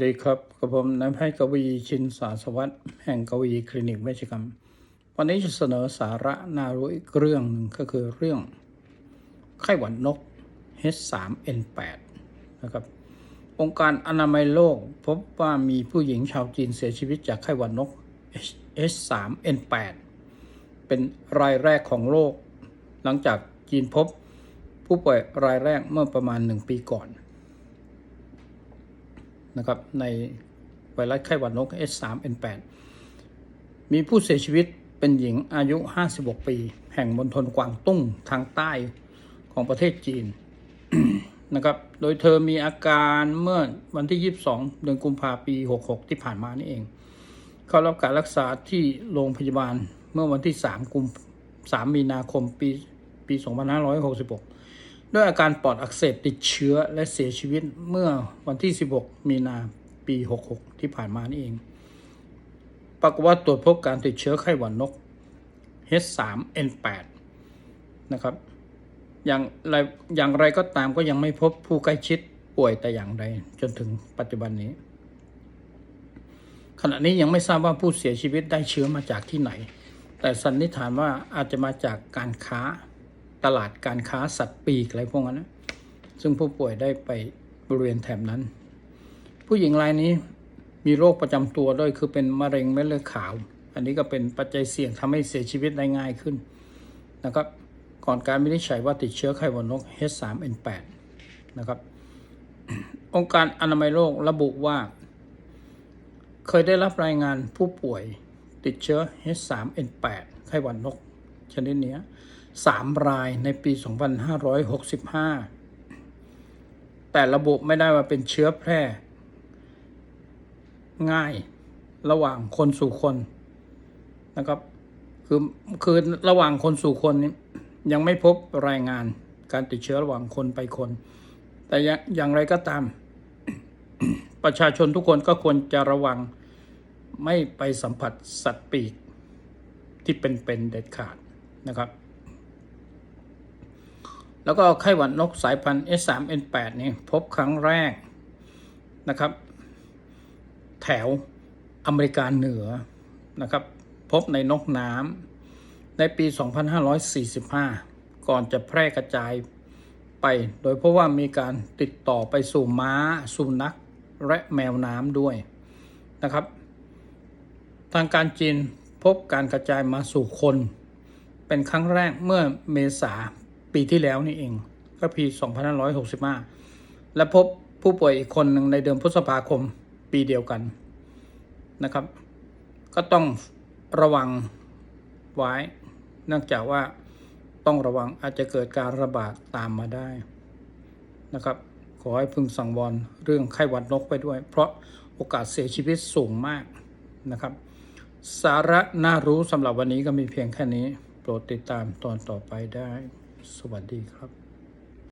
สวัสดีครับกับผมนายแพทย์กวีชินสาสวัสดิ์แห่งกวีคลินิกเวชกรรม วันนี้จะเสนอสาระน่ารู้อีกเรื่องหนึ่งก็คือเรื่องไข้หวัดนก H3N8 นะครับ องค์การอนามัยโลกพบว่ามีผู้หญิงชาวจีนเสียชีวิตจากไข้หวัดนก H3N8 เป็นรายแรกของโลก หลังจากจีนพบผู้ป่วยรายแรกเมื่อประมาณ 1 ปีก่อน นะครับในไวรัสไข้หวัดนก H3N8 มีผู้เสียชีวิตเป็นหญิงอายุ 56 ปี แห่งมณฑลกวางตุ้งทางใต้ของประเทศจีนนะครับ โดยเธอมีอาการเมื่อวันที่ 22 เดือนกุมภาพันธ์ปี 66 ที่ผ่านมานี่เอง เข้ารับการรักษาที่โรงพยาบาลเมื่อวันที่ 3 กุม 3 มีนาคมปี ปี 2566 ด้วยอาการปอดอักเสบติดเชื้อและเสียชีวิตเมื่อวันที่ 16 มีนาปี 66 ที่ผ่านมานี่เอง ปรากฏว่าตรวจพบการติดเชื้อไข้หวัดนก H3N8 นะครับ อย่างไรอย่างไรก็ตามก็ยังไม่พบผู้ใกล้ชิดป่วยแต่อย่างใดจนถึงปัจจุบันนี้ ขณะนี้ยังไม่ทราบว่าผู้เสียชีวิตได้เชื้อมาจากที่ไหน แต่สันนิษฐานว่าอาจจะมาจากการค้า ตลาดการค้าสัตว์ปีกอะไรพวกนั้นนะซึ่งผู้ป่วยได้ไปบริเวณแถบนั้น ผู้หญิงรายนี้มีโรคประจำตัวด้วยคือเป็นมะเร็งเม็ดเลือดขาว อันนี้ก็เป็นปัจจัยเสี่ยงทำให้เสียชีวิตได้ง่ายขึ้นนะครับก่อนการวินิจฉัยว่าติดเชื้อไข้หวัดนก H3N8 นะครับ องค์การอนามัยโลกระบุว่า เคยได้รับรายงานผู้ป่วยติดเชื้อ H3N8 ไข้หวัดนกชนิดนี้ สามรายในปี 2565 แต่ระบุไม่ได้ว่าเป็นเชื้อแพร่ ง่ายระหว่างคนสู่คนนะครับ คือคือระหว่างคนสู่คนนี้ยังไม่พบรายงานการติดเชื้อระหว่างคนไปคน แต่อย่างไรก็ตาม ประชาชนทุกคนก็ควรจะระวังไม่ไปสัมผัสสัตว์ปีกที่เป็นๆเด็ดขาดนะครับ แล้วก็ไข้หวัดนกสายพันธุ์ S3N8 นี่พบครั้งแรกนะครับ แถวอเมริกาเหนือนะครับ พบในนกน้ำในปี 2545 ก่อนจะแพร่กระจายไป โดยเพราะว่ามีการติดต่อไปสู่ม้า สุนัข และแมวน้ำด้วยนะครับ ทางการจีนพบการกระจายมาสู่คน เป็นครั้งแรกเมื่อเมษา ปีที่แล้วนี่เอง ก็ปี 2565 และพบผู้ป่วยอีกคนหนึ่งในเดือนพฤษภาคมปีเดียวกันนะครับ ก็ต้องระวังไว้ เนื่องจากว่าต้องระวังอาจจะเกิดการระบาดตามมาได้นะครับ ขอให้พึงสังวรเรื่องไข้หวัดนกไปด้วย เพราะโอกาสเสียชีวิตสูงมากนะครับ สาระน่ารู้สำหรับวันนี้ก็มีเพียงแค่นี้ โปรดติดตามตอนต่อไปได้ สวัสดีครับ